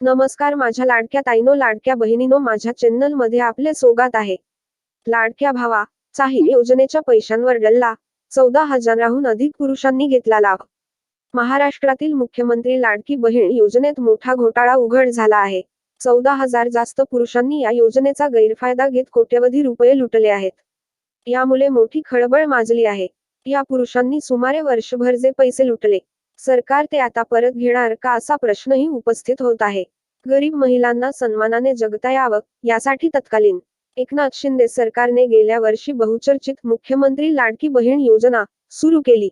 नमस्कार माझ्या लाडक्या ताईनो लाडक्या बहिणीनो माझ्या चॅनलमध्ये आपले स्वागत आहे. लाडक्या भावा चाही योजनेच्या पैशांवर डल्ला चौदा हजाराहून अधिक पुरुषांनी घेतला लाभ. महाराष्ट्रातील मुख्यमंत्री लाडकी बहीण योजनेत मोठा घोटाळा उघड झाला आहे. चौदा हजार जास्त पुरुषांनी या योजनेचा गैरफायदा घेत कोट्यवधी रुपये लुटले आहेत. यामुळे मोठी खळबळ माजली आहे. या पुरुषांनी सुमारे वर्षभर जे पैसे लुटले सरकार ते आता परत घेणार का असा प्रश्नही उपस्थित होत आहे. गरीब महिलांना सन्मानाने जगता यावं यासाठी तत्कालीन. एकनाथ शिंदे सरकारने गेल्या वर्षी बहुचर्चित मुख्यमंत्री लाडकी बहीण योजना सुरू केली.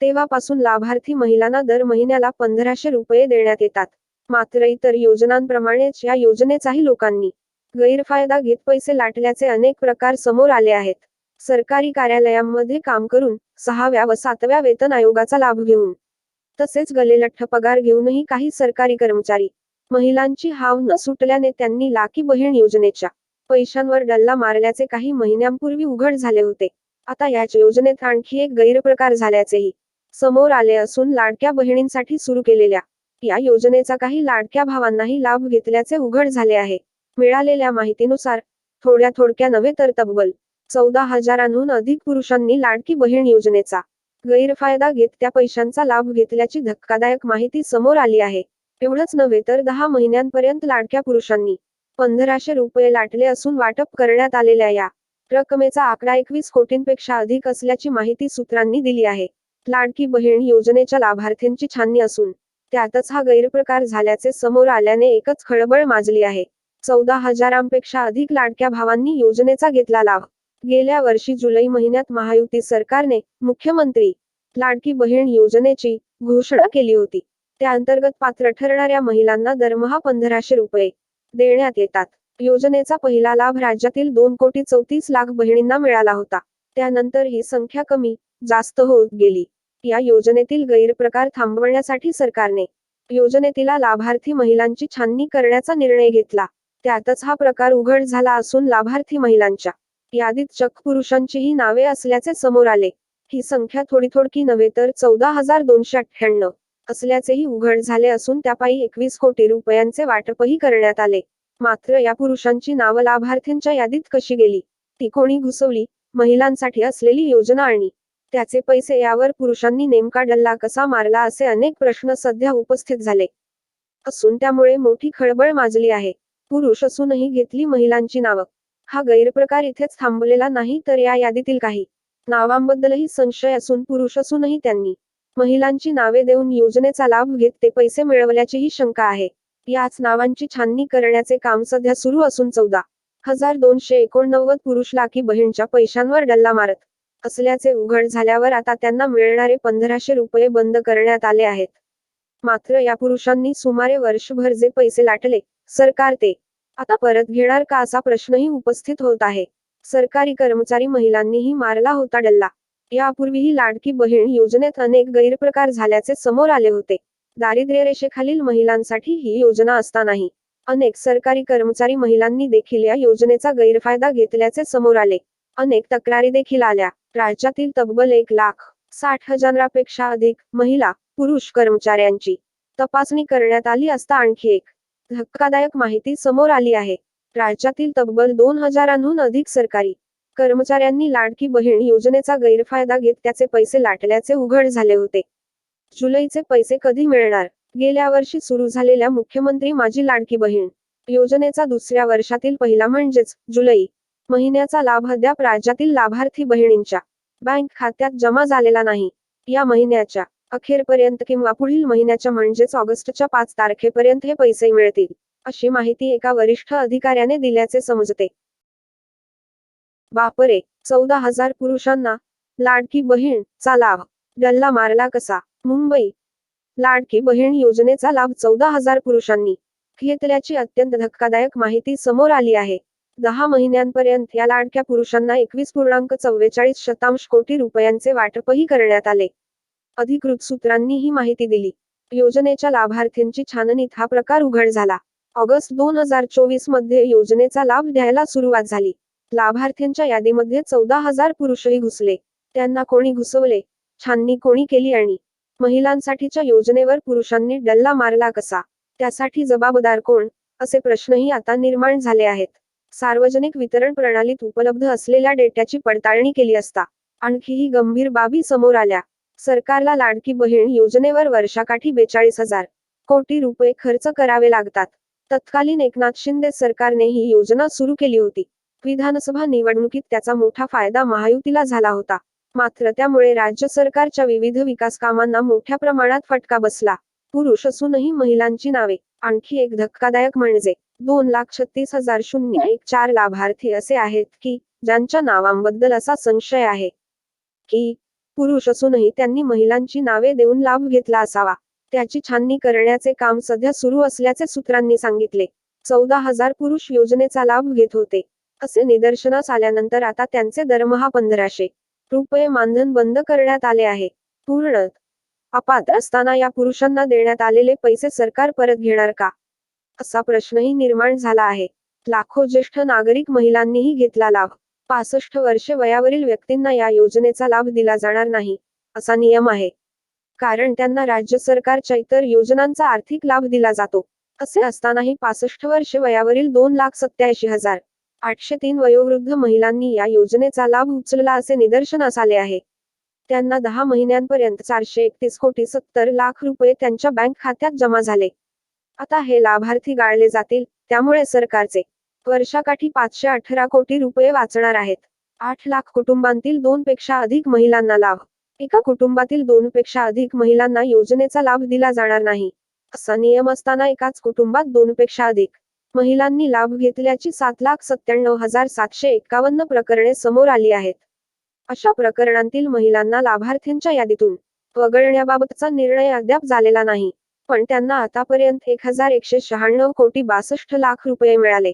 तेव्हापासून लाभार्थी महिलांना दर महिन्याला पंधराशे रुपये देण्यात येतात. मात्र इतर योजनांप्रमाणेच या योजनेचाही लोकांनी गैरफायदा घेत पैसे लाटल्याचे अनेक प्रकार समोर आले आहेत. सरकारी कार्यालयांमध्ये काम करून सहाव्या व सातव्या वेतन आयोगाचा लाभ घेऊन तसेच गलेलठ्ठ पगार घेऊनही काही सरकारी कर्मचारी महिलांची हाव न सुटल्याने त्यांनी लाकी बहीण योजनेच्या पैशांवर डल्ला मारल्याचे काही महिन्यांपूर्वी उघड झाले होते. आता याच योजनेत आणखी एक गैरप्रकार झाल्याचेही समोर आले असून लाडक्या बहिणींसाठी सुरू केलेल्या या योजनेचा काही लाडक्या भावांनाही लाभ घेतल्याचे उघड झाले आहे. मिळालेल्या माहितीनुसार थोड्या थोडक्या नव्हे तर तब्बल चौदा हजारांहून अधिक पुरुषांनी लाडकी बहीण योजनेचा गैरफायदा घेत त्या पैशांचा लाभ घेतल्याची धक्कादायक माहिती समोर आली आहे. एवढंच नव्हे तर दहा महिन्यांपर्यंत लाडक्या पुरुषांनी पंधराशे रुपये लाटले असून वाटप करण्यात आलेल्या या रकमेचा आकडा एकवीस कोटींपेक्षा अधिक असल्याची माहिती सूत्रांनी दिली आहे. लाडकी बहीण योजनेच्या लाभार्थ्यांची छाननी असून त्यातच हा गैरप्रकार झाल्याचे समोर आल्याने एकच खळबळ माजली आहे. चौदा हजारांपेक्षा अधिक लाडक्या भावांनी योजनेचा घेतला लाभ गेल्या वर्षी जुलै महिन्यात महायुती सरकारने मुख्यमंत्री लाडकी बहीण योजनेची घोषणा केली होती. त्या अंतर्गत पात्र ठरणाऱ्या महिलांना दरमहा पंधराशे रुपये देण्यात येतात. योजनेचा पहिला लाभ राज्यातील दोन कोटी चौतीस लाख बहिणींना मिळाला होता. त्यानंतर ही संख्या कमी जास्त होत गेली. या योजनेतील गैरप्रकार थांबवण्यासाठी सरकारने योजनेतील लाभार्थी महिलांची छाननी करण्याचा निर्णय घेतला. त्यातच हा प्रकार उघड झाला असून लाभार्थी महिलांच्या यादीत चक्क पुरुषांचीही नावे असल्याचे समोर आले. ही संख्या थोडी थोडकी नव्हे तर चौदा हजार दोनशे अठ्ठ्याण्णव असल्याचेही उघड झाले असून त्यापायी एकवीस कोटी रुपयांचे वाटपही करण्यात आले. मात्र या पुरुषांची नावं लाभार्थींच्या यादीत कशी गेली? ती कोणी घुसवली? महिलांसाठी असलेली योजना आणि त्याचे पैसे यावर पुरुषांनी नेमका डल्ला कसा मारला असे अनेक प्रश्न सध्या उपस्थित झाले. असून त्यामुळे मोठी खळबळ माजली आहे. पुरुष असूनही घेतली महिलांची नावं. हा गैरप्रकार इथेच थांबलेला नाही तर या यादीतील काही नावांबद्दलही संशय असून पुरुष असूनही त्यांनी महिलांची नावे देऊन योजनेचा लाभ घेत ते पैसे मिळवल्याचीही शंका आहे. याच नावांची छाननी करण्याचे काम सध्या सुरू असून चौदा हजार दोनशे एकोणनव्वद पुरुष लाखी बहीणच्या पैशांवर डल्ला मारत असल्याचे उघड झाल्यावर आता त्यांना मिळणारे पंधराशे रुपये बंद करण्यात आले आहेत. मात्र या पुरुषांनी सुमारे वर्षभर जे पैसे लाटले सरकार ते आता परत घेणार का असा प्रश्नही उपस्थित होत आहे. सरकारी कर्मचारी महिलांनीही मारला होता डल्ला. यापूर्वीही लाडकी बहीण योजनेत अनेक गैरप्रकार झाल्याचे समोर आले होते. दारिद्र्य रेषेखालील महिलांसाठी ही योजना असतानाही अनेक सरकारी कर्मचारी महिलांनी देखील या योजनेचा गैरफायदा घेतल्याचे समोर आले. अनेक तक्रारी देखील आल्या. राज्यातील तब्बल एक लाख साठ हजारापेक्षा अधिक महिला पुरुष कर्मचाऱ्यांची तपासणी करण्यात आली असता आणखी एक धक्कादायक माहिती समोर आली आहे. राज्यातील तब्बल दोन हजारांहून अधिक सरकारी कर्मचाऱ्यांनी लाडकी बहीण योजनेचा गैरफायदा घेत त्याचे पैसे लाटल्याचे उघड झाले होते. जुलैचे पैसे कधी मिळणार? गेल्या वर्षी सुरू झालेल्या मुख्यमंत्री माझी लाडकी बहीण योजनेचा दुसऱ्या वर्षातील पहिला म्हणजेच जुलै महिन्याचा लाभ अद्याप राज्यातील लाभार्थी बहिणींच्या बँक खात्यात जमा झालेला नाही. या महिन्याच्या अखेरपर्यंत किंवा पुढील महिन्याच्या म्हणजेच ऑगस्टच्या पाच तारखेपर्यंत हे पैसे मिळतील अशी माहिती एका वरिष्ठ अधिकाऱ्याने दिल्याचे समजते. बापरे! चौदा हजार पुरुषांना लाडकी बहीण चा लाभ डल्ला मारला कसा? मुंबई लाडकी बहीण योजनेचा लाभ चौदा हजार पुरुषांनी घेतल्याची अत्यंत धक्कादायक माहिती समोर आली आहे. दहा महिन्यांपर्यंत या लाडक्या पुरुषांना एकवीस पूर्णांक चव्वेचाळीस शतांश कोटी रुपयांचे वाटपही करण्यात आले. अधिकृत सूत्रांनी ही माहिती दिली. योजनेच्या लाभार्थींची छाननीत हा प्रकार उघड झाला. ऑगस्ट दोन हजार चोवीसमध्ये योजनेचा लाभ द्यायला सुरुवात झाली. लाभार्थ्यांच्या यादीमध्ये चौदा हजार पुरुषही घुसले. त्यांना कोणी घुसवले? छाननी कोणी केली आणि? महिलांसाठीच्या योजनेवर पुरुषांनी डल्ला मारला कसा? त्यासाठी जबाबदार कोण? असे प्रश्नही आता निर्माण झाले आहेत. सार्वजनिक वितरण प्रणालीत उपलब्ध असलेल्या डेट्याची पडताळणी केली असता आणखीही गंभीर बाबी समोर आल्या. सरकारला लाडकी बहीण योजनेवर वर्षाकाठी बेचाळीस हजार कोटी रुपये खर्च करावे लागतात. तत्कालीन एकनाथ शिंदे सरकारने ही योजना सुरू केली होती. विधानसभा निवडणुकीत त्याचा मोठा फायदा महायुतीला झाला होता. मात्र त्यामुळे राज्य सरकारच्या विविध विकास कामांना मोठ्या प्रमाणात फटका बसला. पुरुष असूनही महिलांची नावे. आणखी एक धक्कादायक म्हणजे दोन लाख छत्तीस हजार शून्य एक चार लाभार्थी असे आहेत की ज्यांच्या नावांबद्दल असा संशय आहे की पुरुष असूनही त्यांनी महिलांची नावे देऊन लाभ घेतला असावा. त्याची छाननी करण्याचे काम सध्या सुरू असल्याचे सूत्रांनी सांगितले. चौदा हजार पुरुष योजनेचा लाभ घेत होते. असे निदर्शनास आल्यानंतर आता त्यांचे दरमहा पंधराशे रुपये मानधन बंद करण्यात आले आहे. पूर्ण अपात्र असताना या पुरुषांना देण्यात आलेले पैसे सरकार परत घेणार का? असा प्रश्नही निर्माण झाला आहे. लाखो ज्येष्ठ नागरिक महिलांनीही घेतला लाभ. पासष्ट वर्षे वयावरील व्यक्तींना या योजनेचा लाभ दिला जाणार नाही असा नियम आहे. कारण त्यांना राज्य सरकारच्या इतर योजनांचा आर्थिक लाभ दिला जातो. असे असतानाही पासष्ट वर्षे वयावरील दोन लाख सत्याऐंशी हजार आठशे तीन वयोवृद्ध महिलांनी या योजनेचा लाभ उचलला असे निदर्शनास आले आहे. त्यांना दहा महिन्यांपर्यंत चारशे एकतीस कोटी सत्तर लाख रुपये त्यांच्या बँक खात्यात जमा झाले. आता हे लाभार्थी गाळले जातील त्यामुळे सरकारचे वर्षाकाठी पाचशे अठरा कोटी रुपये वाचणार आहेत. आठ लाख कुटुंबांतील दोन पेक्षा अधिक महिलांना लाभ. एका कुटुंबातील दोन पेक्षा अधिक महिलांना योजनेचा लाभ दिला जाणार नाही. असा नियम असताना एकाच कुटुंबात दोन पेक्षा अधिक महिलांनी लाभ घेतल्याची सात लाख सत्त्याण्णव हजार सातशे एकावन्न प्रकरणे समोर आली आहेत. अशा प्रकरणांतील महिलांना लाभार्थ्यांच्या यादीतून वगळण्याबाबतचा निर्णय अद्याप झालेला नाही. पण त्यांना आतापर्यंत एक हजार एकशे शहाण्णव कोटी बासष्ट लाख रुपये मिळाले.